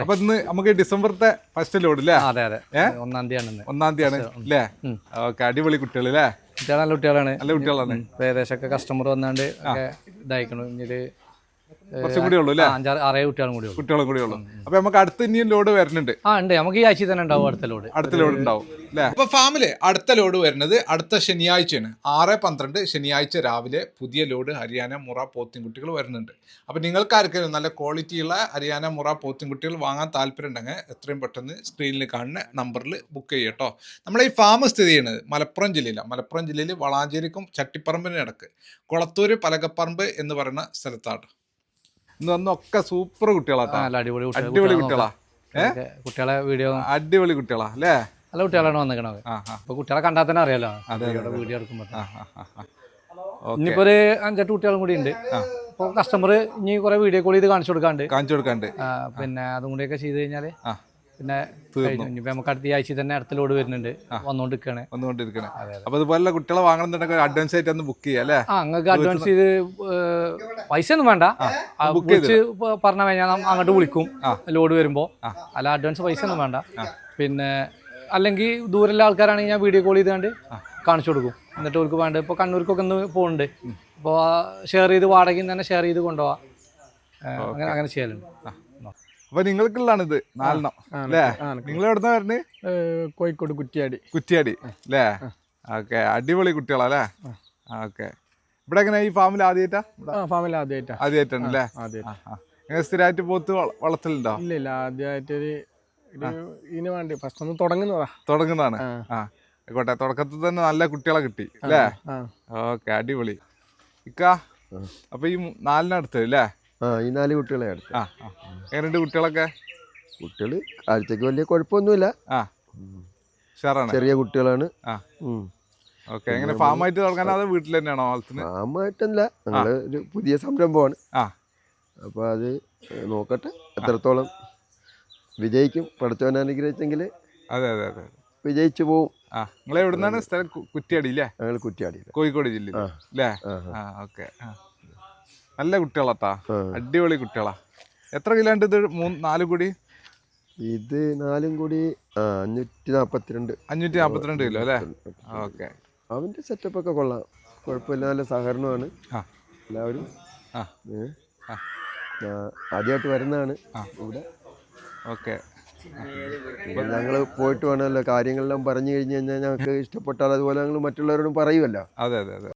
അപ്പൊ ഇന്ന് നമുക്ക് ഡിസംബറത്തെ ഫസ്റ്റ് ലോഡ് അല്ലേ അതെ അതെ. ഒന്നാം തീയതിയാണ് ഇന്ന്. ഒന്നാം തീയതി ആണ് അല്ലേ ഓക്കെ അടിപൊളി കുട്ടികൾ അല്ലേ കുട്ടികൾ നല്ല കുട്ടികളാണ്. നല്ല കുട്ടികളാണ്. ഏകദേശം ഒക്കെ കസ്റ്റമർ വന്നാണ്ട് ഇതായിക്കണം ഇതായിക്കണു. ഇനി കുറച്ചും കൂടി ഉള്ളൂ അല്ലേ? അഞ്ചാറ് ആറേ കുട്ടികളും കൂടി ഉള്ളു. കുട്ടികളും കൂടി ഉള്ളൂ. അപ്പൊ നമുക്ക് അടുത്ത ഇനിയും ലോഡ് വരുന്നുണ്ട്. ആ ഉണ്ട്. നമുക്ക് ഈ ആഴ്ച തന്നെ ഉണ്ടാവും അടുത്ത ലോഡ്. അടുത്ത ലോഡ് ഉണ്ടാവും അല്ലേ? അപ്പൊ ഫാമിൽ അടുത്ത ലോഡ് വരുന്നത് അടുത്ത ശനിയാഴ്ചയാണ്. ആറ് പന്ത്രണ്ട് ശനിയാഴ്ച രാവിലെ പുതിയ ലോഡ് ഹരിയാന മുറ പോത്തിൻകുട്ടികൾ വരുന്നുണ്ട്. അപ്പൊ നിങ്ങൾക്ക് ആർക്കെങ്കിലും നല്ല ക്വാളിറ്റിയുള്ള ഹരിയാന മുറ പോത്തിൻകുട്ടികൾ വാങ്ങാൻ താല്പര്യം ഉണ്ടെങ്കിൽ എത്രയും പെട്ടെന്ന് സ്ക്രീനിൽ കാണുന്ന നമ്പറിൽ ബുക്ക് ചെയ്യട്ടോ നമ്മുടെ ഈ ഫാം സ്ഥിതി ചെയ്യുന്നത് മലപ്പുറം ജില്ലയിലാണ്. മലപ്പുറം ജില്ലയിൽ വളാഞ്ചേരിക്കും ചട്ടിപ്പറമ്പിനും ഇടയ്ക്ക്. കുളത്തൂര് പലകപ്പറമ്പ് എന്ന് പറയുന്ന സ്ഥലത്താണ്. വന്നൊക്കെ സൂപ്പർ കുട്ടികളാട്ടോ. നല്ല അടിപൊളി അടിപൊളി കുട്ടികളാ. കുട്ടികളെ വീഡിയോ അടിപൊളി കുട്ടികളാ അല്ലേ? നല്ല കുട്ടികളാണ് വന്നിരിക്കണത്. അപ്പൊ കുട്ടികളെ കണ്ടാൽ തന്നെ അറിയാലോ. വീഡിയോ എടുക്കുമ്പോ ഇനിയിപ്പോ ഒരു അഞ്ചെട്ട് കുട്ടികളും കൂടി ഉണ്ട്. അപ്പോൾ കസ്റ്റമർ ഇനി കുറെ വീഡിയോ കോൾ ചെയ്ത് കാണിച്ചു കൊടുക്കാണ്ട്. കാണിച്ചു കൊടുക്കാണ്ട്. പിന്നെ അതും കൂടിയൊക്കെ ചെയ്ത് കഴിഞ്ഞാൽ ആ. പിന്നെ. ഇനിയിപ്പോ നമുക്ക് അടുത്ത ആഴ്ച തന്നെ അടുത്ത ലോഡ് വരുന്നുണ്ട്. വന്നോണ്ടിരിക്കണേ വന്നുകൊണ്ടിരിക്കണേ അപ്പൊ അതുപോലെ കുട്ടികളെ വാങ്ങണമെന്നുണ്ടെങ്കിൽ അഡ്വാൻസ് ആയിട്ട് ഒന്ന് ബുക്ക് ചെയ്യാം അല്ലേ? ആ നിങ്ങൾക്ക് അഡ്വാൻസ് ചെയ്ത് പൈസ ഒന്നും വേണ്ട. ബുക്ക് വിളിച്ച് പറഞ്ഞു കഴിഞ്ഞാൽ അങ്ങോട്ട് വിളിക്കും. ലോഡ് വരുമ്പോ. അല്ല അഡ്വാൻസ് പൈസ ഒന്നും വേണ്ട പിന്നെ അല്ലെങ്കിൽ ദൂരെയുള്ള ആൾക്കാരാണെങ്കിൽ ഞാൻ വീഡിയോ കോൾ ചെയ്തുകൊണ്ട് കാണിച്ചു കൊടുക്കും. എന്നിട്ട് അവർക്ക് വേണ്ട. ഇപ്പോൾ കണ്ണൂർക്കൊക്കെ ഒന്ന് പോകുന്നുണ്ട് അപ്പോൾ ഷെയർ ചെയ്ത് വാടകയും തന്നെ ഷെയർ ചെയ്ത് കൊണ്ടുപോവാം. അങ്ങനെ അങ്ങനെ ചെയ്യലുണ്ട്. അപ്പൊ നിങ്ങൾക്കുള്ളതാണ് ഇത് നാലെണ്ണം അല്ലേ? നിങ്ങൾ എവിടുന്ന വരണേ? കോഴിക്കോട് കുറ്റിയാടി. കുറ്റിയാടി അല്ലേ? ഓക്കെ അടിപൊളി കുട്ടികളാ അല്ലേ? ഓക്കെ. ഇവിടെ എങ്ങനെ ഈ ഫാമിൽ ആദ്യമായിട്ടാ ഫാമിൽ ഫാമിലി ആദ്യമായിട്ടാ ആദ്യമായിട്ടാണ് അല്ലേ. നിങ്ങൾ സ്ഥിരമായിട്ട് പോത്ത് വള- വളർത്തലുണ്ടോ? ഇല്ല ഇല്ല. ആദ്യമായിട്ട് ഇതിന് വേണ്ടി. ഫസ്റ്റ് ഒന്ന് തുടങ്ങുന്നതാ. തുടങ്ങുന്നതാണ്. ആ. ആയിക്കോട്ടെ തുടക്കത്തിൽ തന്നെ നല്ല കുട്ടികളെ കിട്ടി അല്ലേ? ഓക്കെ അടിപൊളി. ഇക്ക അപ്പൊ ഈ നാലിനടുത്ത് അല്ലേ? ആ ഈ നാല് കുട്ടികളെ അടുത്ത് ആ ആ. എങ്ങനെയുണ്ട് കുട്ടികളൊക്കെ? കുട്ടികൾ കാഴ്ചക്ക് വലിയ കുഴപ്പമൊന്നുമില്ല. ആ. ഉഷാറാണ്. ചെറിയ കുട്ടികളാണ്. ആ. ഓക്കെ എങ്ങനെ ഫാമായിട്ട് തുടങ്ങാനോ അതോ വീട്ടിൽ തന്നെയാണോ വളർത്തുന്നത് ഫാമായിട്ടല്ല ഞങ്ങൾ ഒരു പുതിയ സംരംഭമാണ്. ആ. അപ്പോൾ അത് നോക്കട്ടെ. എത്രത്തോളം വിജയിക്കും പഠിച്ചവൻ അനുഗ്രഹിച്ചെങ്കിൽ അതെ അതെ അതെ വിജയിച്ചു പോവും. ആ. നിങ്ങൾ എവിടുന്നാണ് സ്ഥലം കു- കുറ്റ്യാടി അല്ലേ ഞങ്ങൾ കുറ്റിയാടിയിൽ കോഴിക്കോട് ജില്ലയിൽ ആ. അല്ലേ ആ ഓക്കെ നല്ല കുട്ടികളാട്ടാ. അടിപൊളി കുട്ടികളാ. എത്ര കിലോ ഉണ്ട് ഇത്? മൂന്ന് നാലും കൂടി? ഇത് നാലും കൂടി അഞ്ഞൂറ്റി നാപ്പത്തിരണ്ട്. അഞ്ഞൂറ്റി നാപ്പത്തിരണ്ട് കിലോ അല്ലേ? ഓക്കെ. അവന്റെ സെറ്റപ്പ് ഒക്കെ കൊള്ളാം. കുഴപ്പമില്ല നല്ല സഹകരണമാണ്. എല്ലാവരും. ആദ്യമായിട്ട് വരുന്നതാണ്. ഇവിടെ. ഓക്കെ. ഞങ്ങൾ പോയിട്ട് വേണമല്ലോ. കാര്യങ്ങളെല്ലാം പറഞ്ഞു കഴിഞ്ഞു കഴിഞ്ഞാൽ ഞങ്ങൾക്ക് ഇഷ്ടപ്പെട്ടാൽ അതുപോലെ ഞങ്ങൾ മറ്റുള്ളവരോടും പറയുമല്ലോ. അതെ അതെ അതെ.